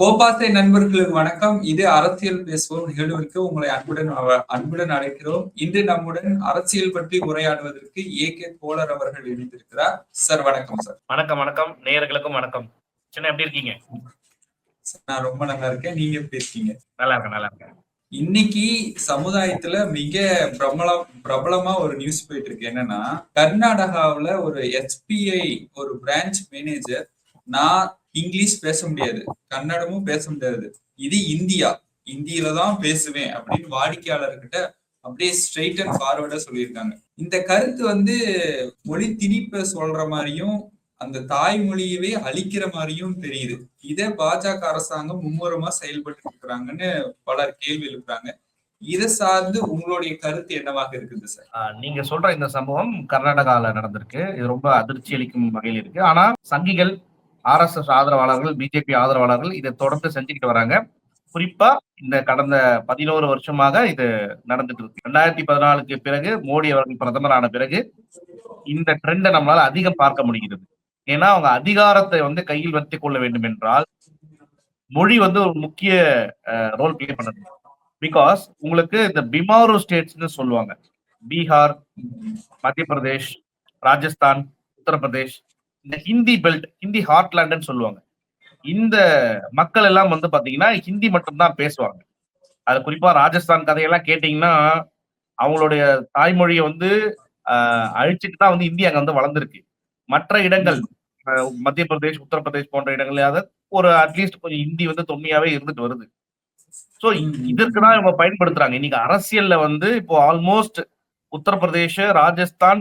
கோபாசை நண்பர்களுக்கு வணக்கம். இது அரசியல் பேசுவோம். நிகழ்விற்கு உங்களை அன்புடன் அன்புடன் அழைக்கிறோம். இன்று நம்முடன் அரசியல் பற்றி உரையாடுவதற்கு ஏ கே கோலர் அவர்கள் இணைந்திருக்கிறார். சார் வணக்கம் சார். வணக்கம் வணக்கம். நேயர்களுக்கும் வணக்கம். சின்ன எப்படி இருக்கீங்க? நான் ரொம்ப நல்லா இருக்கேன். நீங்க எப்படி இருக்கீங்க? நல்லா இருக்கேன் நல்லா இருக்கேன். இன்னைக்கு சமுதாயத்துல மிக பிரபலம் பிரபலமா ஒரு நியூஸ் போயிட்டு இருக்கு என்னன்னா கர்நாடகாவில ஒரு எஸ்பிஐ ஒரு பிரான்ச் மேனேஜர் நான் இங்கிலீஷ் பேச முடியாது. கன்னடமும் பேச முடியாது. இது இந்தியா. இந்தியில தான் பேசுவேன் அப்படின்னு வாடிக்கையாளர்கிட்ட அப்படியே ஸ்ட்ரெயிட் அண்ட் ஃபார்வர்டா சொல்லியிருக்காங்க. இந்த கருத்து வந்து மொழி திணிப்ப சொல்ற மாதிரியும் அந்த தாய்மொழியவே அழிக்கிற மாதிரியும் தெரியுது. இதை பாஜக அரசாங்கம் மும்முரமா செயல்பட்டு இருக்கிறாங்கன்னு பலர் கேள்வி எழுப்புறாங்க. இதை சார்ந்து உங்களுடைய கருத்து என்னவாக இருக்குது சார்? நீங்க சொல்ற இந்த சம்பவம் கர்நாடகால நடந்திருக்கு. இது ரொம்ப அதிர்ச்சி அளிக்கும் வகையில் இருக்கு. ஆனா சங்கிகள் ஆர்எஸ்எஸ் ஆதரவாளர்கள் பிஜேபி ஆதரவாளர்கள் இதை தொடர்ந்து செஞ்சுக்கிட்டு வராங்க. குறிப்பா இந்த கடந்த பதினோரு வருஷமாக இது நடந்துட்டு இருக்கு. ரெண்டாயிரத்தி பதினாலுக்கு பிறகு மோடி அவர்கள் பிரதமர் ஆன பிறகு இந்த ட்ரெண்டை நம்மளால அதிகம் பார்க்க முடிகிறது. ஏன்னா அவங்க அதிகாரத்தை வந்து கையில் வைத்துக் கொள்ள வேண்டும் என்றால் மொழி வந்து ஒரு முக்கிய ரோல் பிளே பண்ணணும். பிகாஸ் உங்களுக்கு இந்த பிமாரு ஸ்டேட்ஸ்னு சொல்லுவாங்க. பீகார் மத்திய பிரதேஷ் ராஜஸ்தான் உத்தரப்பிரதேஷ் இந்த ஹிந்தி பெல்ட் ஹிந்தி ஹார்ட்லேண்டுன்னு சொல்லுவாங்க. இந்த மக்கள் எல்லாம் வந்து பாத்தீங்கன்னா ஹிந்தி மட்டும்தான் பேசுவாங்க. அது குறிப்பா ராஜஸ்தான் கதையெல்லாம் கேட்டீங்கன்னா அவங்களுடைய தாய்மொழியை வந்து அழிச்சிட்டு தான் வந்து இந்தியா அங்க வந்து வளர்ந்துருக்கு. மற்ற இடங்கள் மத்திய பிரதேஷ் உத்தரப்பிரதேஷ் போன்ற இடங்களையாவது ஒரு அட்லீஸ்ட் கொஞ்சம் ஹிந்தி வந்து தொன்மையாவே இருந்துட்டு வருது. சோ இதற்கு தான் இவங்க பயன்படுத்துறாங்க. இன்னைக்கு அரசியல்ல வந்து இப்போ ஆல்மோஸ்ட் உத்தரப்பிரதேஷ் ராஜஸ்தான்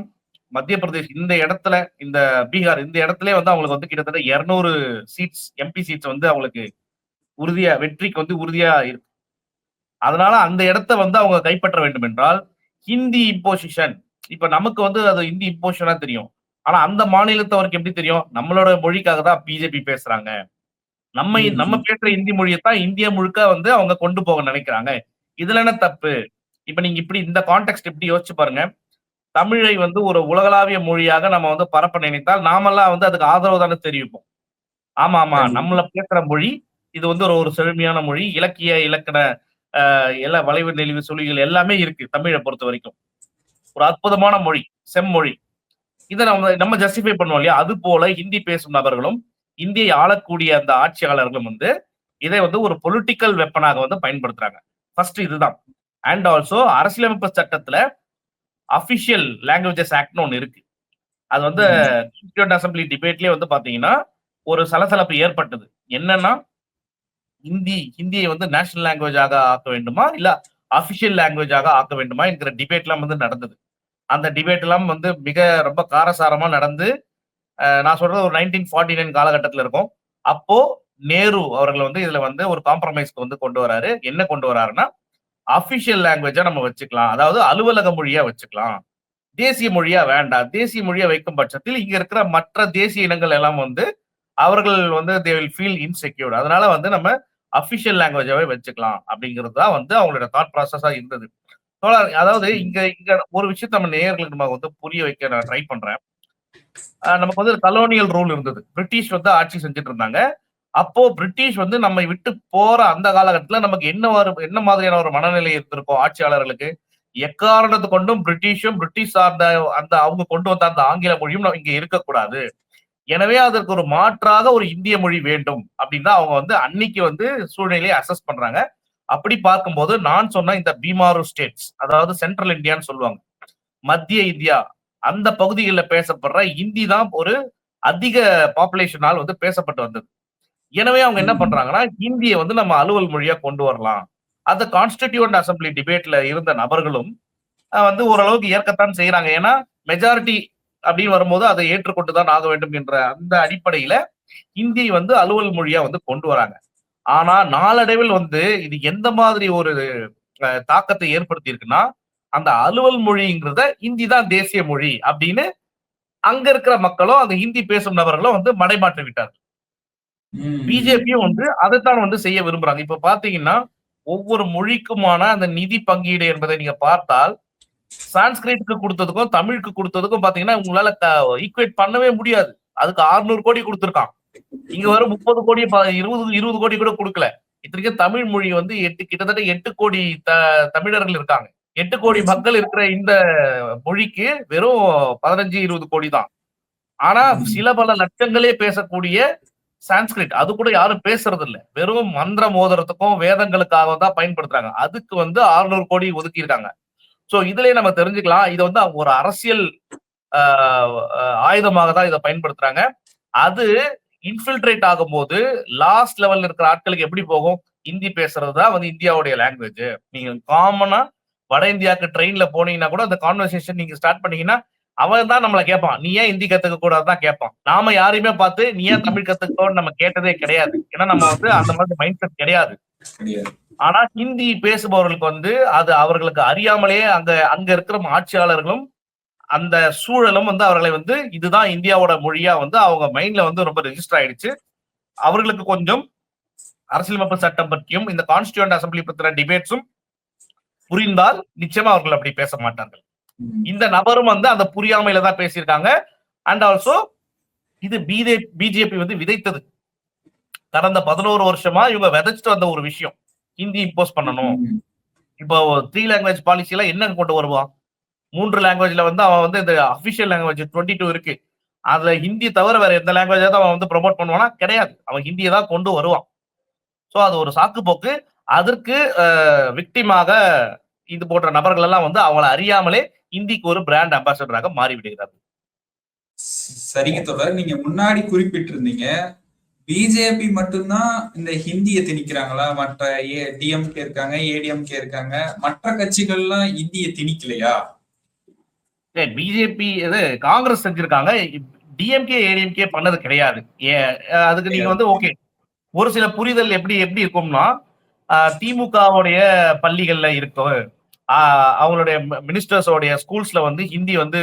மத்திய பிரதேஷ் இந்த இடத்துல இந்த பீகார் இந்த இடத்துல வந்து அவங்களுக்கு வந்து கிட்டத்தட்ட இருநூறு சீட்ஸ் எம்பி சீட்ஸ் வந்து அவங்களுக்கு உறுதியா வெற்றிக்கு வந்து உறுதியா இருக்கு. அதனால அந்த இடத்த வந்து அவங்க கைப்பற்ற வேண்டும் என்றால் ஹிந்தி இம்போசிஷன் இப்ப நமக்கு வந்து அது ஹிந்தி இம்போசிஷனா தெரியும். ஆனா அந்த மாநிலத்தவருக்கு எப்படி தெரியும்? நம்மளோட மொழிக்காக தான் பிஜேபி பேசுறாங்க. நம்ம. நம்ம பேசுற இந்தி மொழியைத்தான் இந்தியா முழுக்க வந்து அவங்க கொண்டு போக நினைக்கிறாங்க. இதுல என்ன தப்பு? இப்ப நீங்க இப்படி இந்த கான்டெக்ட் இப்படி யோசிச்சு பாருங்க. தமிழை வந்து ஒரு உலகளாவிய மொழியாக நம்ம வந்து பரப்ப நினைத்தால் நாமெல்லாம் வந்து அதுக்கு ஆதரவு தானே தெரிவிப்போம். ஆமா ஆமா. நம்மள பேசுற மொழி இது வந்து ஒரு ஒரு செழுமையான மொழி. இலக்கிய இலக்கண எல்லா வளைவு நெளிவு சொல்லிகள் எல்லாமே இருக்கு தமிழை பொறுத்த வரைக்கும். ஒரு அற்புதமான மொழி செம்மொழி. இதை நம்ம நம்ம ஜஸ்டிஃபை பண்ணுவோம் இல்லையா? அது போல ஹிந்தி பேசும் நபர்களும் இந்தியை ஆளக்கூடிய அந்த ஆட்சியாளர்களும் வந்து இதை வந்து ஒரு பொலிட்டிக்கல் வெப்பனாக வந்து பயன்படுத்துறாங்க. ஃபர்ஸ்ட் இதுதான். அண்ட் ஆல்சோ அரசியலமைப்பு சட்டத்துல அபிஷியல் லாங்குவேஜஸ் ஆக்ட்னு ஒன்று இருக்கு. அது வந்து அசம்பிளி டிபேட்லயே வந்து பாத்தீங்கன்னா ஒரு சலசலப்பு ஏற்பட்டது. என்னன்னா ஹிந்தி ஹிந்தியை வந்து நேஷனல் லாங்குவேஜாக ஆக்க வேண்டுமா? இல்ல அபிஷியல் லாங்குவேஜாக ஆக்க வேண்டுமா? என்கிற டிபேட் எல்லாம் வந்து நடந்தது. அந்த டிபேட் எல்லாம் வந்து மிக ரொம்ப காரசாரமா நடந்து நான் சொல்றது ஒரு நைன்டீன் ஃபார்ட்டி நைன் காலகட்டத்தில் இருக்கும். அப்போ நேரு அவர்கள் வந்து இதுல வந்து ஒரு காம்ப்ரமைஸ்க்கு வந்து கொண்டு வராரு. என்ன கொண்டு வராருன்னா அபிஷியல் லாங்குவேஜா நம்ம வச்சுக்கலாம். அதாவது அலுவலக மொழியா வச்சுக்கலாம். தேசிய மொழியா வேண்டாம். தேசிய மொழியா வைக்கும் பட்சத்தில் இங்க இருக்கிற மற்ற தேசிய இனங்கள் எல்லாம் வந்து அவர்கள் வந்து தே வில் ஃபீல் இன்செக்யூர்ட் அதனால வந்து நம்ம அபிஷியல் லாங்குவேஜாவே வச்சுக்கலாம். அப்படிங்கிறது தான் வந்து அவங்களோட தாட் ப்ராசஸா இருந்தது. தோழர், அதாவது இங்க இங்க ஒரு விஷயத்த நம்ம நேயர்களுக்கு நம்ம வந்து புரிய வைக்க நான் ட்ரை பண்றேன். நமக்கு வந்து கலோனியல் ரூல் இருந்தது. பிரிட்டிஷ் வந்து ஆட்சி செஞ்சுட்டு இருந்தாங்க. அப்போ பிரிட்டிஷ் வந்து நம்மை விட்டு போற அந்த காலகட்டத்துல நமக்கு என்ன ஒரு என்ன மாதிரியான ஒரு மனநிலை இருந்திருக்கும் ஆட்சியாளர்களுக்கு? எக்காரணத்து கொண்டும் பிரிட்டிஷும் பிரிட்டிஷ் சார்ந்த அந்த அவங்க கொண்டு வந்த அந்த ஆங்கில மொழியும் நம்ம இங்க இருக்கக்கூடாது. எனவே அதற்கு ஒரு மாற்றாக ஒரு இந்திய மொழி வேண்டும் அப்படின்னு தான் அவங்க வந்து அன்னைக்கு வந்து சூழ்நிலையை அசஸ் பண்றாங்க. அப்படி பார்க்கும்போது நான் சொன்ன இந்த பீமாரு ஸ்டேட்ஸ் அதாவது சென்ட்ரல் இந்தியான்னு சொல்லுவாங்க மத்திய இந்தியா அந்த பகுதிகளில் பேசப்படுற இந்தி தான் ஒரு அதிக பாப்புலேஷனால் வந்து பேசப்பட்டு வந்தது. எனவே அவங்க என்ன. பண்றாங்கன்னா ஹிந்தியை வந்து நம்ம அலுவல் மொழியா கொண்டு வரலாம். அந்த கான்ஸ்டிடியூண்ட் அசம்பிளி டிபேட்ல இருந்த நபர்களும் வந்து ஓரளவுக்கு ஏற்கத்தான் செய்யறாங்க ஏன்னா மெஜாரிட்டி அப்படின்னு வரும்போது அதை ஏற்றுக்கொண்டு தான் ஆக வேண்டும் என்ற அந்த அடிப்படையில ஹிந்தி வந்து அலுவல் மொழியா வந்து கொண்டு வராங்க. ஆனா நாளடைவில் வந்து இது எந்த மாதிரி ஒரு தாக்கத்தை ஏற்படுத்தி இருக்குன்னா அந்த அலுவல் மொழிங்கிறத ஹிந்தி தான் தேசிய மொழி அப்படின்னு அங்க இருக்கிற மக்களும் அந்த ஹிந்தி பேசும் நபர்களும் வந்து மடைமாற்றி விட்டார் ம். பிஜேபியும் வந்து அதைத்தான் வந்து செய்ய விரும்புறாங்க. இப்ப பாத்தீங்கன்னா ஒவ்வொரு மொழிக்குமான அந்த நிதி பங்கீடு என்பதை நீங்க பார்த்தால் சான்ஸ்கிரிட்க்கு கொடுத்ததுக்கும் தமிழுக்கு கொடுத்ததுக்கும் பாத்தீங்கன்னா உங்களால ஈக்குவேட் பண்ணவே முடியாது. அதுக்கு 600 கோடி கொடுத்திருக்கான். இங்க வர முப்பது கோடி ப- இருபது இருபது கோடி கூட கொடுக்கல. இத்தனைக்கும் தமிழ் மொழி வந்து எட்டு கிட்டத்தட்ட எட்டு கோடி த தமிழர்கள் இருக்காங்க. எட்டு கோடி மக்கள் இருக்கிற இந்த மொழிக்கு வெறும் பதினஞ்சு இருபது கோடி தான். ஆனா சில பல லட்சங்களே பேசக்கூடிய சான்ஸ்கிரிட் அது கூட யாரும் பேசுறது இல்ல வெறும் மந்திரம் மோதிரத்துக்கும் வேதங்களுக்காக தான் பயன்படுத்துறாங்க. அதுக்கு வந்து 600 கோடி ஒதுக்கி இருக்காங்க. சோ இதுலயே நம்ம தெரிஞ்சுக்கலாம். இது வந்து அவங்க ஒரு அரசியல் ஆஹ், ஆயுதமாக தான் இதை பயன்படுத்துறாங்க. அது இன்ஃபில்ட்ரேட் ஆகும்போது லாஸ்ட் லெவல்ல இருக்கிற ஆட்களுக்கு எப்படி போகும்? ஹிந்தி பேசுறது தான் வந்து இந்தியாவுடைய லாங்குவேஜ் நீங்க காமனா வட இந்தியாவுக்கு ட்ரெயின்ல போனீங்கன்னா கூட அந்த கான்வர்சேஷன் நீங்க ஸ்டார்ட் பண்ணீங்கன்னா அவன் தான் நம்மள கேட்பான். நீ ஏன் ஹிந்தி கத்துக்க கூடாதுதான் கேட்பான். நாம யாரையுமே பார்த்து நீ ஏன் தமிழ் கத்துக்கோன்னு நம்ம கேட்டதே கிடையாது. ஏன்னா நம்ம வந்து அந்த மாதிரி மைண்ட் செட் கிடையாது. ஆனா ஹிந்தி பேசுபவர்களுக்கு வந்து அது அவர்களுக்கு அறியாமலே அங்க அங்க இருக்கிற ஆட்சியாளர்களும் அந்த சூழலும் வந்து அவர்களை வந்து இதுதான் இந்தியாவோட மொழியா வந்து அவங்க மைண்ட்ல வந்து ரொம்ப ரெஜிஸ்டர் ஆயிடுச்சு. அவர்களுக்கு கொஞ்சம் அரசியலமைப்பு சட்டம் பற்றியும் இந்த கான்ஸ்டியூண்ட் அசம்பிளி பத்தின டிபேட்ஸும் புரிந்தால் நிச்சயமா அவர்கள் அப்படி பேச மாட்டார்கள். இந்த நபரும் வந்து அந்த புரியாமையில தான் பேசியிருக்காங்க. அண்ட் ஆல்சோ இது பிஜே பிஜேபி வந்து விதைத்தது. கடந்த பதினோரு வருஷமா இவங்க விதைச்சிட்டு வந்த ஒரு விஷயம். ஹிந்தி இம்போஸ் பண்ணணும். இப்போ த்ரீ லாங்குவேஜ் பாலிசில என்ன கொண்டு வருவான் மூன்று லாங்குவேஜ்ல வந்து அவன் வந்து இந்த அஃபிஷியல் லாங்குவேஜ் டுவெண்ட்டி டூ இருக்கு. அதுல ஹிந்தி தவிர வேற எந்த லாங்குவேஜ் அவன் வந்து ப்ரொமோட் பண்ணுவானா? கிடையாது. அவன் ஹிந்தியை தான் கொண்டு வருவான். ஸோ அது ஒரு சாக்கு போக்கு அதற்கு விக்டிமாக இது போன்ற நபர்கள் எல்லாம் வந்து அவங்கள அறியாமலே இந்திக்கு ஒரு பிராண்ட் அம்பாசடராக மாறிவிடுகிறார்கள். சரிங்க தொடர் நீங்க முன்னாடி குறிப்பிட்டிருந்தீங்க பிஜேபி மட்டும்தான் இந்த ஹிந்தியை திணிக்கிறாங்களா? மற்ற ஏ டிஎம்கே இருக்காங்க ஏடிஎம்கே இருக்காங்க. மற்ற கட்சிகள்லாம் ஹிந்தியை திணிக்கலையா? பிஜேபி இது காங்கிரஸ் செஞ்சிருக்காங்க. டிஎம்கே ஏடிஎம்கே பண்ணது கிடையாது. அதுக்கு நீங்க வந்து ஓகே ஒரு சில புரிதல் எப்படி எப்படி இருக்கும்னா திமுகவுடைய பள்ளிகள்ல இருக்கும். அவங்களுடைய மினிஸ்டர்ஸோடைய ஸ்கூல்ஸ்ல வந்து ஹிந்தி வந்து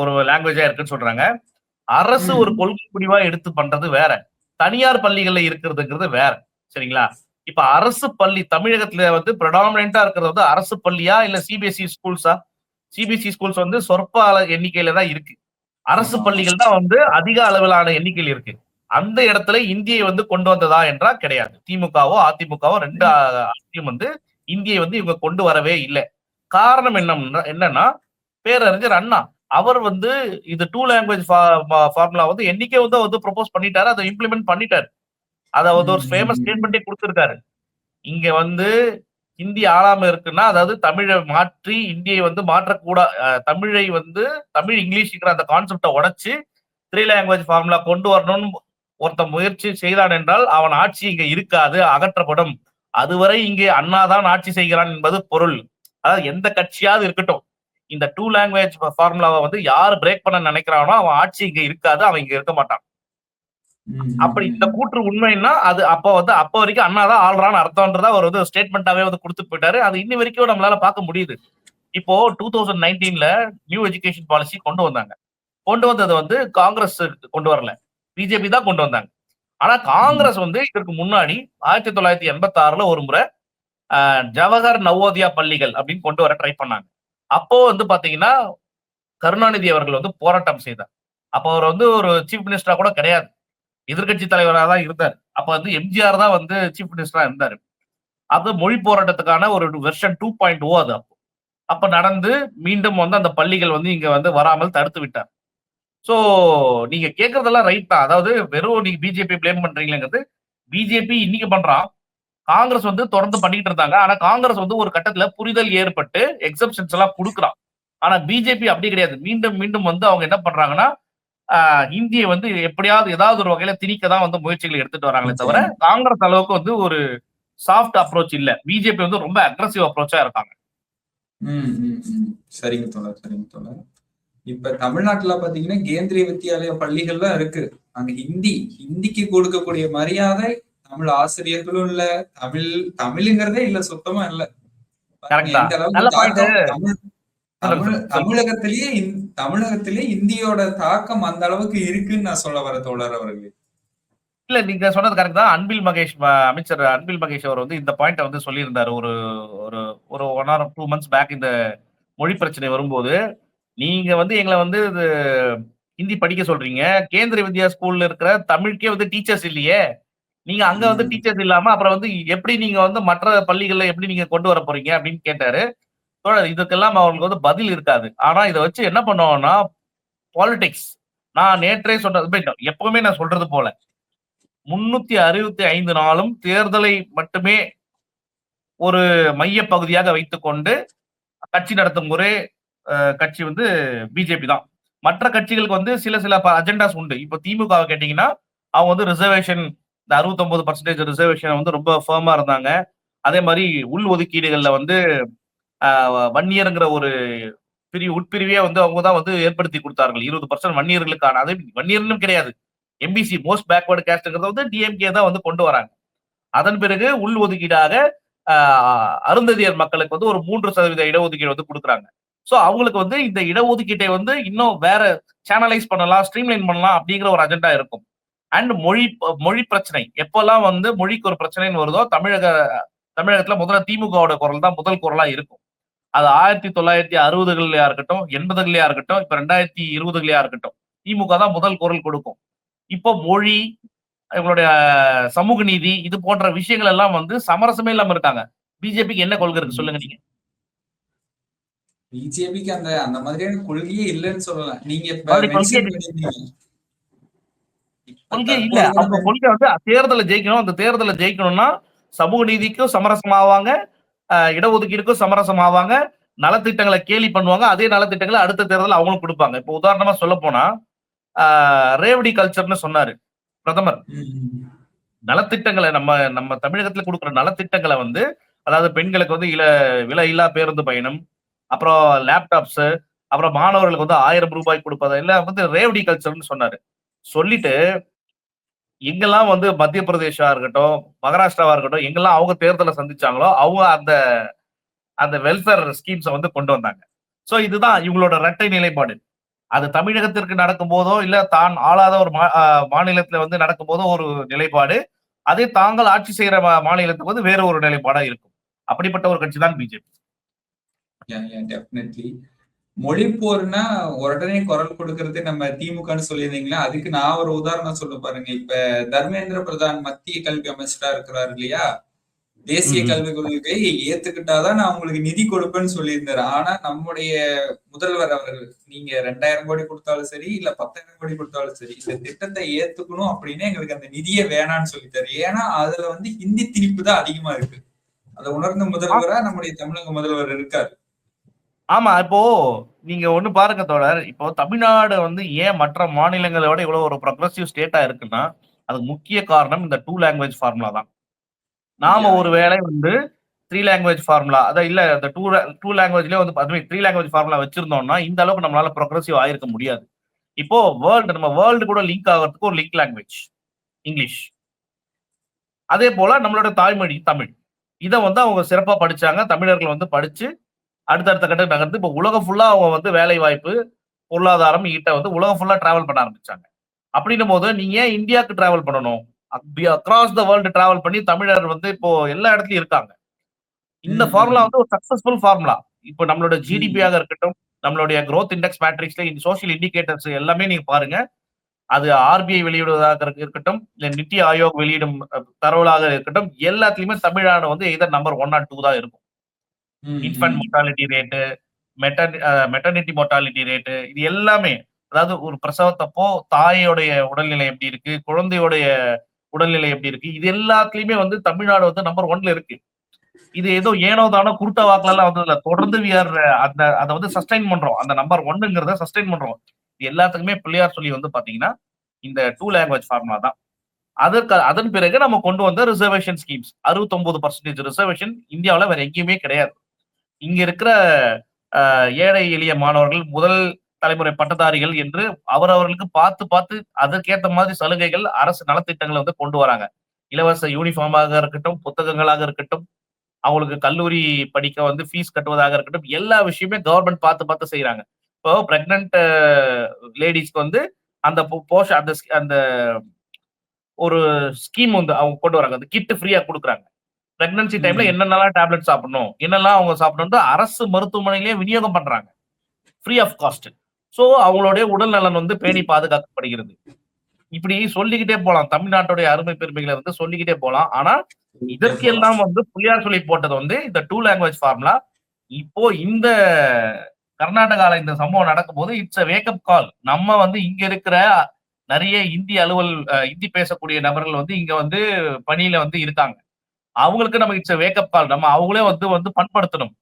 ஒரு லாங்குவேஜா இருக்குன்னு சொல்றாங்க. அரசு. ஒரு கொள்கை முடிவா எடுத்து பண்றது வேற. தனியார் பள்ளிகள்ல இருக்கிறதுங்கிறது வேற. சரிங்களா? இப்ப அரசு பள்ளி தமிழகத்துல வந்து ப்ரடாமினா இருக்கிறது வந்து அரசு பள்ளியா இல்ல சிபிஎஸ்இ ஸ்கூல்ஸா சிபிஎஸ்இ ஸ்கூல்ஸ் வந்து சொற்ப எண்ணிக்கையில தான் இருக்கு. அரசு. பள்ளிகள் தான் வந்து அதிக அளவிலான எண்ணிக்கையில் இருக்கு. அந்த இடத்துல இந்தியை வந்து கொண்டு வந்ததா என்றால் கிடையாது. திமுகவோ அதிமுகவோ ரெண்டு ஆட்சியும் வந்து இந்தியை வந்து இவங்க கொண்டு வரவே இல்லை. காரணம் என்ன என்னன்னா பேரறிஞர் அண்ணா அவர் வந்து இது டூ லாங்குவேஜ் ஃபார்முலா வந்து என்னைக்கே வந்து வந்து ப்ரொபோஸ் பண்ணிட்டாரு அதை இம்ப்ளிமெண்ட் பண்ணிட்டாரு. அதை வந்து ஒரு ஃபேமஸ். ஸ்டேட்மெண்ட்டே கொடுத்திருக்காரு. இங்க வந்து ஹிந்தி ஆளாம இருக்குன்னா அதாவது தமிழை மாற்றி இந்தியை வந்து மாற்றக்கூடா தமிழை வந்து தமிழ் இங்கிலீஷ்ங்கிற அந்த கான்செப்டை உடைச்சு த்ரீ லாங்குவேஜ் ஃபார்முலா கொண்டு வரணும்னு ஒருத்தன் முயற்சி செய்தான் என்றால் அவன் ஆட்சி இங்க இருக்காது அகற்றப்படும். அதுவரை இங்கே அண்ணாதான் ஆட்சி செய்கிறான் என்பது பொருள். அதாவது எந்த கட்சியாவது இருக்கட்டும் இந்த டூ லாங்குவேஜ் ஃபார்முலாவை வந்து யார் பிரேக் பண்ண நினைக்கிறானோ அவன் ஆட்சி இங்க இருக்காது அவன் இங்க இருக்க மாட்டான். அப்படி இந்த. கூற்று உண்மைன்னா அது அப்ப வந்து அப்ப வரைக்கும் அண்ணா தான் ஆள்றான்னு அர்த்தம்ன்றதா அவர் வந்து ஸ்டேட்மெண்டாவே வந்து கொடுத்துட்டு போயிட்டாரு. அது இன்னி வரைக்கும் நம்மளால பார்க்க முடியுது. இப்போ டூ தௌசண்ட் நைன்டீன்ல நியூ எஜுகேஷன் பாலிசி கொண்டு வந்தாங்க. கொண்டு வந்தது வந்து காங்கிரஸ் கொண்டு வரல. பிஜேபி தான் கொண்டு வந்தாங்க. ஆனா காங்கிரஸ் வந்து இதற்கு முன்னாடி ஆயிரத்தி தொள்ளாயிரத்தி எண்பத்தி ஆறுல ஒரு முறை ஜவஹர் நவோதயா பள்ளிகள் அப்படின்னு கொண்டு வர ட்ரை பண்ணாங்க. அப்போ வந்து பாத்தீங்கன்னா கருணாநிதி அவர்கள் வந்து போராட்டம் செய்தார். அப்போ அவர் வந்து ஒரு சீஃப் மினிஸ்டரா கூட கிடையாது. எதிர்க்கட்சி தலைவராக தான் இருந்தார். அப்ப வந்து எம்ஜிஆர் தான் வந்து சீஃப் மினிஸ்டரா இருந்தாரு. அது மொழி போராட்டத்துக்கான ஒரு வெர்ஷன் டூ பாயிண்ட் ஓ அது அப்போ. அப்ப நடந்து மீண்டும் வந்து அந்த பள்ளிகள் வந்து இங்க வந்து வராமல் தடுத்து விட்டார். ஸோ நீங்க கேட்கறதெல்லாம் ரைட் தான். அதாவது வெறும் நீங்க பிஜேபி பிளேம் பண்றீங்களேங்கிறது பிஜேபி இன்னைக்கு பண்றான். காங்கிரஸ் வந்து தொடர்ந்து பண்ணிட்டு இருந்தாங்க. ஆனா காங்கிரஸ் வந்து ஒரு கட்டத்துல புரிதல் ஏற்பட்டு எக்ஸப்ஷன்ஸ் எல்லாம் கொடுக்குறான். ஆனா பிஜேபி அப்படி கிடையாது. மீண்டும் மீண்டும் வந்து அவங்க என்ன பண்றாங்கன்னா இந்தியை வந்து எப்படியாவது ஏதாவது ஒரு வகையில திணிக்க தான் வந்து முயற்சிகள் எடுத்துட்டு வராங்களே தவிர காங்கிரஸ் அளவுக்கு வந்து ஒரு சாஃப்ட் அப்ரோச் இல்ல. பிஜேபி வந்து ரொம்ப அக்ரஸிவ் அப்ரோச்சா இருக்காங்க. சரிங்க தோழர் சரிங்க தோழர். இப்ப தமிழ்நாட்டுல பாத்தீங்கன்னா கேந்திரிய வித்யாலய பள்ளிகள்லாம் இருக்கு. அங்க ஹிந்தி ஹிந்திக்கு கொடுக்கக்கூடிய மரியாதை தமிழ் ஆசிரியர்களும் இல்ல. தமிழ் தமிழுங்கிறதே இல்ல சுத்தமா இல்ல. தமிழகத்திலேயே தமிழகத்திலேயே இந்தியோட தாக்கம் அந்த அளவுக்கு இருக்குன்னு நான் சொல்ல வர தோழர் அவர்களே. இல்ல நீங்க சொன்னது கரெக்ட் தான். அன்பில் மகேஷ் அமைச்சர் அன்பில் மகேஷ் அவர் வந்து இந்த பாயிண்ட வந்து சொல்லியிருந்தாரு. ஒரு ஒரு ஒரு one or two months back இந்த மொழி பிரச்சனை வரும்போது நீங்க வந்து எங்களை வந்து இது ஹிந்தி படிக்க சொல்றீங்க. கேந்திர வித்யா ஸ்கூல்ல இருக்கிற தமிழுக்கே வந்து டீச்சர்ஸ் இல்லையே. நீங்க அங்க வந்து. டீச்சர்ஸ் இல்லாம அப்புறம் வந்து எப்படி நீங்க வந்து மற்ற பள்ளிகள்ல எப்படி நீங்க கொண்டு வர போறீங்க அப்படின்னு கேட்டாரு. தோழர் இதுக்கெல்லாம் அவங்களுக்கு வந்து பதில் இருக்காது. ஆனா இதை வச்சு என்ன பண்ணுவோம்னா பாலிடிக்ஸ் நான் நேற்றே சொன்னது எப்பவுமே நான் சொல்றது போல. முன்னூத்தி அறுபத்தி ஐந்து நாளும் தேர்தலை மட்டுமே ஒரு மைய பகுதியாக வைத்துக்கொண்டு கட்சி நடத்தும் ஒரே கட்சி வந்து பிஜேபி தான். மற்ற கட்சிகளுக்கு வந்து சில சில அஜெண்டாஸ் உண்டு. இப்போ திமுக கேட்டீங்கன்னா அவங்க வந்து ரிசர்வேஷன் இந்த 69% பர்சன்டேஜ் ரிசர்வேஷன் வந்து ரொம்ப ஃபேமா இருந்தாங்க. அதே மாதிரி உள் ஒதுக்கீடுகளில் வந்து வன்னியருங்கிற ஒரு பிரிவு உட்பிரிவே வந்து அவங்க தான் வந்து ஏற்படுத்தி கொடுத்தார்கள். இருபது பர்சன்ட் வன்னியர்களுக்கான அது வன்னியர்னும் கிடையாது. எம்பிசி மோஸ்ட் பேக்வர்டு கேஸ்ட்ங்கிறத வந்து டிஎம்கே தான் வந்து கொண்டு வராங்க. அதன் பிறகு உள் ஒதுக்கீடாக அருந்ததியர் மக்களுக்கு வந்து ஒரு மூன்று சதவீத இடஒதுக்கீடு வந்து கொடுக்குறாங்க. ஸோ அவங்களுக்கு வந்து இந்த இடஒதுக்கீட்டை வந்து இன்னும் வேற சேனலைஸ் பண்ணலாம் ஸ்ட்ரீம்லைன் பண்ணலாம் அப்படிங்கிற ஒரு அஜெண்டா இருக்கும். அண்ட் மொழி மொழி பிரச்சனை. எப்பெல்லாம் வந்து மொழிக்கு ஒரு பிரச்சனைன்னு வருதோ தமிழக தமிழகத்துல முதல்ல திமுகவோட குரல் தான் முதல் குரலா இருக்கும். அது ஆயிரத்தி தொள்ளாயிரத்தி அறுபதுகள்லயா இருக்கட்டும் எண்பதுகள்லயா இருக்கட்டும் இப்ப ரெண்டாயிரத்தி இருபதுகளையா இருக்கட்டும். திமுக தான் முதல் குரல் கொடுக்கும். இப்போ மொழி இவங்களுடைய சமூக நீதி இது போன்ற விஷயங்கள் எல்லாம் வந்து சமரசமே இல்லாம இருக்காங்க. பிஜேபிக்கு என்ன கொள்கை இருக்கு சொல்லுங்க நீங்க. பிஜேபிக்கு அந்த அந்த மாதிரியான கொள்கையே இல்லைன்னு சொல்லலாம் நீங்க கொள்கை இல்ல. அவங்க நம்ம- கொள்கை வந்து தேர்தலை ஜெயிக்கணும். அந்த தேர்தலை ஜெயிக்கணும்னா சமூக நீதிக்கும் சமரசம் ஆவாங்க அஹ் இடஒதுக்கீடுக்கும் சமரசம் ஆவாங்க நலத்திட்டங்களை கேலி பண்ணுவாங்க. அதே நலத்திட்டங்களை அடுத்த தேர்தல் அவங்களும் கொடுப்பாங்க. இப்போ உதாரணமா சொல்ல போனா ரேவடி கல்ச்சர்னு சொன்னாரு பிரதமர். நலத்திட்டங்களை நம்ம நம்ம தமிழகத்துல கொடுக்குற நலத்திட்டங்களை வந்து அதாவது பெண்களுக்கு வந்து இல விலை இல்லா பேருந்து பயணம் அப்புறம் லேப்டாப்ஸ் அப்புறம் மாணவர்களுக்கு வந்து ஆயிரம் ரூபாய் கொடுப்பது எல்லாம் வந்து ரேவடி கல்ச்சர்னு சொன்னாரு. சொல்லிட்டு எங்கெல்லாம் வந்து மத்திய பிரதேசா இருக்கட்டும் மகாராஷ்டிராவா இருக்கட்டும் எங்கெல்லாம் அவங்க தேர்தலை சந்திச்சாங்களோ அவங்க அந்த அந்த வெல்ஃபேர் ஸ்கீம்ஸை வந்து கொண்டு வந்தாங்க. ஸோ இதுதான் இவங்களோட இரட்டை நிலைப்பாடு. அது தமிழகத்திற்கு நடக்கும் போதோ இல்ல தான் ஆளாத ஒரு மா- மாநிலத்தில் மாநிலத்துல வந்து நடக்கும் போதோ ஒரு நிலைப்பாடு. அதே தாங்கள் ஆட்சி செய்யற மா- மாநிலத்துக்கு வந்து வேற ஒரு நிலைப்பாடா இருக்கும். அப்படிப்பட்ட ஒரு கட்சி தான் பிஜேபி டெஃபினெட்லி. மொழி போர்னா உடனே குரல் கொடுக்கறது நம்ம திமுகன்னு சொல்லியிருந்தீங்களா? அதுக்கு நான் ஒரு உதாரணம் சொல்ல பாருங்க. இப்ப தர்மேந்திர பிரதான் மத்திய கல்வி அமைச்சரா இருக்கிறாரு இல்லையா? தேசிய ம்ம். கல்வி கொள்கையை ஏத்துக்கிட்டாதான் நான் உங்களுக்கு நிதி கொடுப்பேன்னு சொல்லியிருந்தாரு ஆனா நம்முடைய முதல்வர் அவர்கள் நீங்க ரெண்டாயிரம் கோடி கொடுத்தாலும் சரி இல்ல பத்தாயிரம் கோடி கொடுத்தாலும் சரி இந்த திட்டத்தை ஏத்துக்கணும் அப்படின்னு எங்களுக்கு அந்த நிதியே வேணாம்னு சொல்லிட்டாரு. ஏன்னா அதுல வந்து ஹிந்தி திணிப்பு தான் அதிகமா இருக்கு. அதை உணர்ந்த முதல்வரா நம்முடைய தமிழக முதல்வர் இருக்காரு. ஆமா இப்போ நீங்க ஒண்ணு பாருங்க தோழர். இப்போ தமிழ்நாடு வந்து ஏன் மற்ற மாநிலங்களை விட இவ்வளவு ஒரு ப்ரொக்ரஸிவ் ஸ்டேட்டா இருக்குன்னா அதுக்கு முக்கிய காரணம் இந்த டூ லாங்குவேஜ் ஃபார்முலா தான். நாம. ஒரு வேளை வந்து த்ரீ லாங்குவேஜ் ஃபார்முலா அதான் இல்ல இந்த டூ டூ லாங்குவேஜ்லயே வந்து த்ரீ லாங்குவேஜ் ஃபார்முலா வச்சிருந்தோம்னா இந்த அளவுக்கு நம்மளால ப்ரொக்ரஸிவ் ஆயிருக்க முடியாது. இப்போ வேர்ல்டு நம்ம வேர்ல்டு கூட லிங்க் ஆகிறதுக்கு ஒரு லிங்க் லாங்குவேஜ் இங்கிலீஷ் அதே போல நம்மளோட தாய்மொழி தமிழ். இதை வந்து அவங்க சிறப்பா படிச்சாங்க தமிழர்கள் வந்து படிச்சு அடுத்தடுத்த கட்ட நகர்ந்து இப்போ உலகம் ஃபுல்லா அவங்க வந்து வேலை வாய்ப்பு பொருளாதாரம் ஈட்ட வந்து உலகம் ஃபுல்லா டிராவல் பண்ண ஆரம்பிச்சாங்க. அப்படின்னும் போது நீங்க ஏன் இந்தியாவுக்கு டிராவல் பண்ணணும்? அக்ராஸ் த வேர்ல்டு டிராவல் பண்ணி தமிழர் வந்து இப்போ எல்லா இடத்துலயும் இருக்காங்க. இந்த. ஃபார்முலா வந்து ஒரு சக்சஸ்ஃபுல் ஃபார்முலா இப்போ நம்மளோட ஜிடிபியாக இருக்கட்டும் நம்மளுடைய growth இண்டெக்ஸ் மேட்ரிக்ஸ்ல சோஷியல் இண்டிகேட்டர்ஸ் எல்லாமே நீங்க பாருங்க. அது ஆர்பிஐ வெளியிடுவதாக இருக்க- இருக்கட்டும் இல்ல நித்தி ஆயோக் வெளியிடும் தரவுகளாக இருக்கட்டும் எல்லாத்துலயுமே தமிழ்நாடு வந்து இதர் நம்பர் ஒன் ஆர் டூ தான் இருக்கும். Infant hmm. Mortality rate maternity mortality rate இது எல்லாமே அதாவது ஒரு பிரசவத்தப்போ தாயோடைய உடல்நிலை எப்படி இருக்கு குழந்தையோடைய உடல்நிலை எப்படி இருக்கு இது எல்லாத்துலயுமே வந்து தமிழ்நாடு வந்து நம்பர் ஒன்ல இருக்கு. இது ஏதோ ஏனோ தானோ குருட்ட வாக்குல எல்லாம் வந்து இல்ல தொடர்ந்து அஹ், அந்த அதை வந்து சஸ்டைன் பண்றோம். அந்த நம்பர் ஒன்னுங்கிறத சஸ்டைன் பண்றோம். இது எல்லாத்துக்குமே பிள்ளையார் சொல்லி வந்து பாத்தீங்கன்னா இந்த டூ லாங்குவேஜ் ஃபார்முலா தான். அதற்கு அதன் பிறகு நம்ம கொண்டு வந்த ரிசர்வேஷன் ஸ்கீம்ஸ் 69% பர்சன்டேஜ் ரிசர்வேஷன் இந்தியாவுல வேற எங்கேயுமே கிடையாது. இங்க இருக்கிற ஏழை எளிய மாணவர்கள் முதல் தலைமுறை பட்டதாரிகள் என்று அவரவர்களுக்கு பார்த்து பார்த்து அதற்கேத்த மாதிரி சலுகைகள் அரசு நலத்திட்டங்களை வந்து கொண்டு வராங்க. இலவச யூனிஃபார்மாக இருக்கட்டும் புத்தகங்களாக இருக்கட்டும் அவங்களுக்கு கல்லூரி படிக்க வந்து ஃபீஸ் கட்டுவதாக இருக்கட்டும் எல்லா விஷயமே கவர்மெண்ட் பார்த்து பார்த்து செய்யறாங்க இப்போ பிரெக்னன்ட் லேடிஸ்க்கு வந்து அந்த போஷ அந்த அந்த ஒரு ஸ்கீம் வந்து அவங்க கொண்டு வராங்க. அந்த கிட் ஃப்ரீயா கொடுக்குறாங்க. பிரெக்னன்சி டைம்ல. என்னென்னலாம் டேப்லெட் சாப்பிடணும்? என்னெல்லாம் அவங்க சாப்பிடணும் அரசு மருத்துவமனையிலேயே விநியோகம் பண்றாங்க. ஃப்ரீ ஆஃப் காஸ்ட் சோ அவங்களுடைய உடல் நலன் வந்து பேணி பாதுகாக்கப்படுகிறது. இப்படி சொல்லிக்கிட்டே போலாம். தமிழ்நாட்டுடைய அருமை பெருமைகளை வந்து சொல்லிக்கிட்டே போலாம். ஆனா இதற்கெல்லாம் வந்து புளியார் சொல்லி போட்டது வந்து இந்த டூ லாங்குவேஜ் ஃபார்முலா இப்போ இந்த கர்நாடகால இந்த சம்பவம் நடக்கும்போது இட்ஸ் அ வேக்கப் கால் நம்ம வந்து இங்க இருக்கிற நிறைய இந்தி அலுவல் இந்தி பேசக்கூடிய நபர்கள் வந்து இங்க வந்து பணியில வந்து இருக்காங்க. அவங்களுக்கு நம்ம இட்ஸ் வேக்கப் கால் நம்ம அவங்களே வந்து வந்து பண்படுத்தணும்.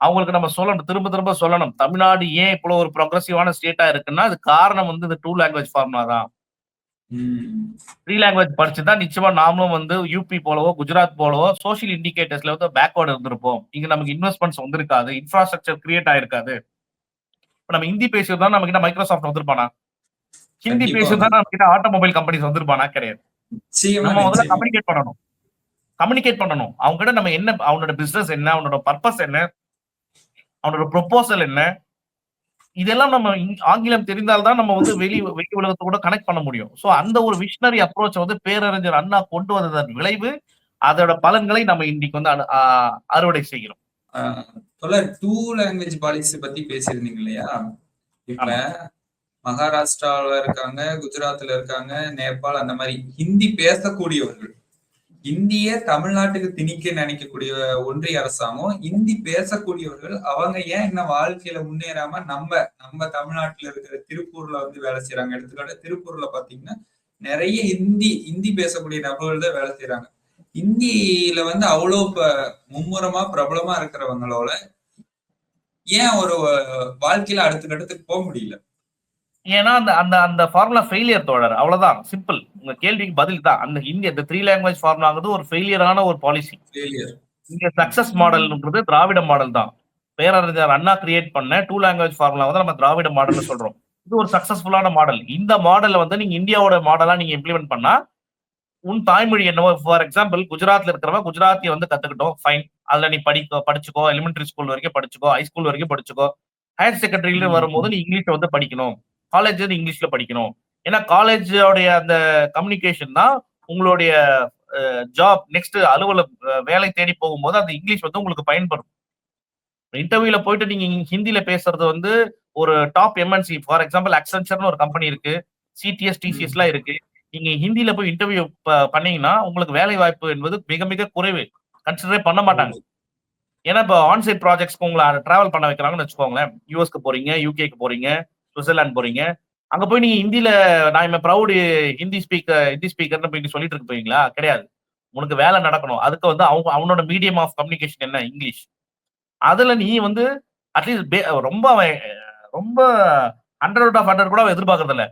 அவங்களுக்கு நம்ம சொல்லணும் திரும்ப திரும்ப சொல்லணும். தமிழ்நாடு ஏன் இவ்வளவு ஒரு ப்ரொக்ரஸிவான ஸ்டேட்டா இருக்குன்னா அது காரணம் வந்து இந்த டூ லாங்குவேஜ் ஃபார்முலா தான். த்ரீ லாங்குவேஜ் படிச்சுதான் நிச்சயமா நாமளும் வந்து யூபி போலவோ குஜராத் போலவோ சோஷியல் இண்டிகேட்டர்ஸ்ல வந்து பேக்வர்டு இருந்திருப்போம். இங்க நமக்கு இன்வெஸ்ட்மெண்ட்ஸ் வந்திருக்காது. இன்ஃப்ராஸ்ட்ரக்சர் கிரியேட் ஆயிருக்காது. இப்ப நம்ம ஹிந்தி பேசுறதா நம்ம கிட்ட மைக்ரோசாஃப்ட் வந்திருப்பானா? ஹிந்தி பேசுறதா நம்ம கிட்ட ஆட்டோமொபைல் கம்பெனிஸ் வந்திருப்பானா? கிடையாது. நம்ம முதல்ல கம்யூனிகேட் பண்ணணும். கம்யூனிகேட் பண்ணணும். அவங்க கிட்ட நம்ம என்ன அவனோட பிசினஸ் என்ன அவனோட பர்பஸ் என்ன அவனோட ப்ரொபோசல் என்ன இதெல்லாம் நம்ம ஆங்கிலம் தெரிந்தால்தான் நம்ம வந்து வெளி வெளி உலகத்தை கூட கனெக்ட் பண்ண முடியும். சோ அந்த ஒரு விஷனரி அப்ரோச் வந்து பேரறிஞர் அண்ணா கொண்டு வந்ததன் விளைவு அதோட பலன்களை நம்ம இன்னைக்கு வந்து அறுவடை செய்கிறோம். தொடர் டூ லாங்குவேஜ் பாலிசி பத்தி பேசியிருந்தீங்க இல்லையா? இப்ப மகாராஷ்டிரால இருக்காங்க குஜராத்ல இருக்காங்க நேபாள் அந்த மாதிரி ஹிந்தி பேசக்கூடியவர்கள் இந்திய தமிழ்நாட்டுக்கு திணிக்க நினைக்கக்கூடிய ஒன்றிய அரசாங்கம் இந்தி பேசக்கூடியவர்கள் அவங்க ஏன் இன்னும் வாழ்க்கையில முன்னேறாம நம்ம நம்ம தமிழ்நாட்டுல இருக்கிற திருப்பூர்ல வந்து வேலை செய்யறாங்க எடுத்துக்காட்டு திருப்பூர்ல பாத்தீங்கன்னா நிறைய ஹிந்தி இந்தி பேசக்கூடிய நபர்கள் தான் வேலை செய்யறாங்க இந்தியில வந்து அவ்வளோ ப- மும்முரமா பிரபலமா இருக்கிறவங்களோட ஏன் ஒரு வாழ்க்கையில அடுத்த கட்டத்துக்கு போக முடியல? ஏன்னா அந்த அந்த அந்த ஃபார்முலா ஃபெயிலியர் தோழர். அவ்வளவுதான். சிம்பிள் உங்க கேள்விக்கு பதில் தான். அந்த ஹிந்தி அந்த த்ரீ லாங்குவேஜ் ஃபார்முலாங்கிறது ஒரு ஃபெயிலியரான ஒரு பாலிசி இங்க சக்சஸ் மாடல்ன்றது திராவிட மாடல் தான். பேரறிஞர் அண்ணா கிரியேட் பண்ண டூ லாங்குவேஜ் ஃபார்முலா வந்து நம்ம திராவிட மாடல்னு சொல்றோம். இது ஒரு சக்சஸ்ஃபுல்லான மாடல் இந்த மாடலை வந்து நீங்க இந்தியாவோட மாடலா நீங்க இம்ப்ளிமெண்ட் பண்ணா உன் தாய்மொழி என்னவோ ஃபார் எக்ஸாம்பிள் குஜராத்ல இருக்கிறவங்க குஜராத்தி வந்து கத்துக்கிட்டோம் ஃபைன் அதுல நீ படிக்க படிச்சுக்கோ எலிமெண்டரி ஸ்கூல் வரைக்கும் படிச்சுக்கோ ஹை ஸ்கூல் வரைக்கும் படிச்சுக்கோ. ஹையர் செகண்டரியில. வரும்போது நீ இங்கிலீஷ் வந்து படிக்கணும். காலேஜ் வந்து இங்கிலீஷ்ல படிக்கணும். ஏன்னா காலேஜோடைய அந்த கம்யூனிகேஷன் தான் உங்களுடைய ஜாப் நெக்ஸ்ட் அலுவல அஹ், வேலை தேடி போகும்போது அந்த இங்கிலீஷ் வந்து உங்களுக்கு பயன்படும். இன்டர்வியூல போயிட்டு நீங்க ஹிந்தில பேசுறது வந்து ஒரு டாப் எம்என்சி ஃபார் எக்ஸாம்பிள் அக்சென்ச்சர்னு ஒரு கம்பெனி இருக்கு சிடிஎஸ் டிசிஎஸ் எல்லாம் இருக்கு. நீங்க ஹிந்தில போய் இன்டர்வியூ பண்ணீங்கன்னா உங்களுக்கு வேலை வாய்ப்பு என்பது மிக மிக குறைவு. கன்சிடரே பண்ண மாட்டாங்க. ஏன்னா இப்போ ஆன்சைட் ப்ராஜெக்ட்ஸ்க்கு உங்களை டிராவல் பண்ண வைக்கிறாங்கன்னு வச்சுக்கோங்களேன். யூஎஸ்க்கு போறீங்க யூகேக்கு போறீங்க சுவிட்சர்லாந்து போறீங்க. அங்க போய் நீங்க ஹிந்தில நான் இம்ம ப்ரௌடு ஹிந்தி ஸ்பீக்கர் ஹிந்தி ஸ்பீக்கர்னு போய் சொல்லிட்டு இருக்க போவீங்களா கிடையாது. உனக்கு வேலை நடக்கணும். அதுக்கு வந்து அவங்க அவனோட மீடியம் ஆஃப் கம்யூனிகேஷன் என்ன? இங்கிலீஷ் அதுல நீ வந்து அட்லீஸ்ட் ரொம்ப ரொம்ப ஹண்ட்ரட் ஆஃப் ஹண்ட்ரட் கூட அவன் எதிர்பார்க்கறது இல்ல.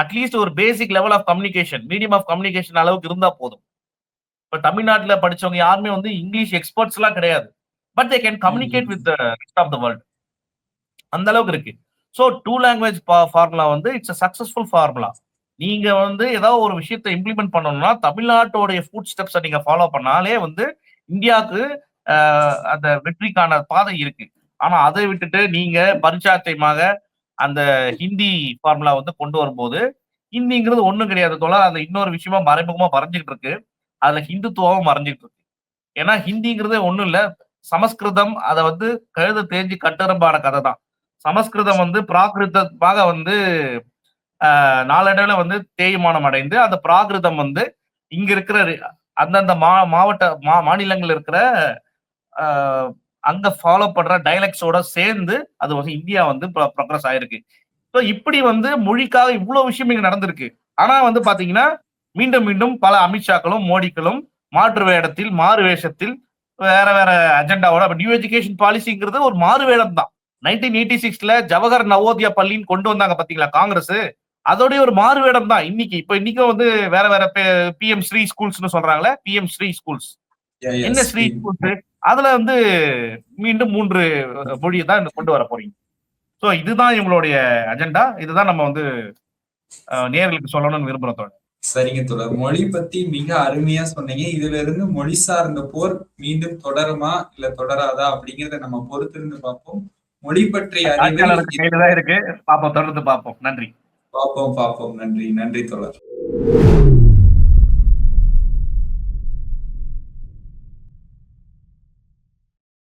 அட்லீஸ்ட் ஒரு basic level of communication medium of communication அளவுக்கு இருந்தா போதும். இப்ப தமிழ்நாட்டுல படிச்சவங்க யாருமே வந்து இங்கிலீஷ் எக்ஸ்பர்ட்ஸ் எல்லாம் கிடையாது. But they can communicate with rest of the world அந்த அளவுக்கு இருக்கு. ஸோ டூ லாங்குவேஜ் ஃபார்முலா வந்து இட்ஸ் அ சக்சஸ்ஃபுல் ஃபார்முலா நீங்க வந்து ஏதாவது ஒரு விஷயத்தை இம்ப்ளிமெண்ட் பண்ணணும்னா தமிழ்நாட்டோடைய ஃபுட் ஸ்டெப்ஸை நீங்க ஃபாலோ பண்ணாலே வந்து இந்தியாவுக்கு அந்த வெற்றிக்கான பாதை இருக்கு. ஆனா அதை விட்டுட்டு நீங்க பரிச்சாத்தியமாக அந்த ஹிந்தி ஃபார்முலா வந்து கொண்டு வரும்போது ஹிந்திங்கிறது ஒண்ணும் கிடையாது தோல அந்த இன்னொரு விஷயமா மறைமுகமா மறைஞ்சிட்டு இருக்கு. அதுல ஹிந்துத்துவம் மறைஞ்சிட்டு இருக்கு. ஏன்னா ஹிந்திங்கிறது ஒண்ணும் இல்ல. சமஸ்கிருதம் அதை வந்து கழுத தேஞ்சு கட்டரம்பான கதை தான் சமஸ்கிருதம் வந்து பிராகிருதமாக வந்து ஆஹ், நாளடைவுல வந்து தேய்மானம் அடைந்து அந்த பிராகிருதம் வந்து இங்க இருக்கிற அந்தந்த மா மாவட்ட மா மாநிலங்கள் இருக்கிற ஆஹ், அங்க ஃபாலோ பண்ற டைலக்ட்ஸோட சேர்ந்து அது வந்து இந்தியா வந்து ப்ரோக்ரஸ் ஆயிருக்கு. ஸோ இப்படி வந்து மொழிக்காக இவ்வளவு விஷயம் இங்க நடந்திருக்கு. ஆனா வந்து பாத்தீங்கன்னா மீண்டும் மீண்டும் பல அமித்ஷாக்களும் மோடிக்களும் மாற்று வேடத்தில் மாறு வேஷத்தில் வேற வேற அஜெண்டாவோட நியூ எஜுகேஷன் பாலிசிங்கிறது ஒரு மாறு வேடம் தான். நைன்டீன் எயிட்டி சிக்ஸ்ல ஜவஹர் நவோதயா பள்ளின்னு கொண்டு வந்தாங்க பாத்தீங்களா காங்கிரஸ்? அதோடைய ஒரு மாறு வேடம் தான். இன்னைக்கு இப்ப இன்னைக்கும் வந்து வேற வேற பிஎம் ஸ்ரீ ஸ்கூல்ஸ்னு சொல்றாங்களே பிஎம் ஸ்ரீ ஸ்கூல்ஸ். என்ன ஸ்ரீ ஸ்கூல்ஸ் அதுல வந்து மீண்டும் மூன்று மொழியை தான் கொண்டு வர போறீங்க. சோ இதுதான் இவங்களுடைய அஜெண்டா இதுதான் நம்ம வந்து அஹ், நேயர்களுக்கு சொல்லணும்னு விரும்புறோம் தோழர். சரிங்க தொடர் மொழி பத்தி மிக அருமையா சொன்னீங்க. இதுல இருந்து மொழி சார்ந்த போர் மீண்டும் தொடருமா இல்ல தொடராதா அப்படிங்கறத நம்ம பொறுத்திருந்து பார்ப்போம். மொழி பற்றிய தான் இருக்கு. பாப்போம் தொடர்ந்து பார்ப்போம். நன்றி. பார்ப்போம் பார்ப்போம். நன்றி நன்றி தொடர்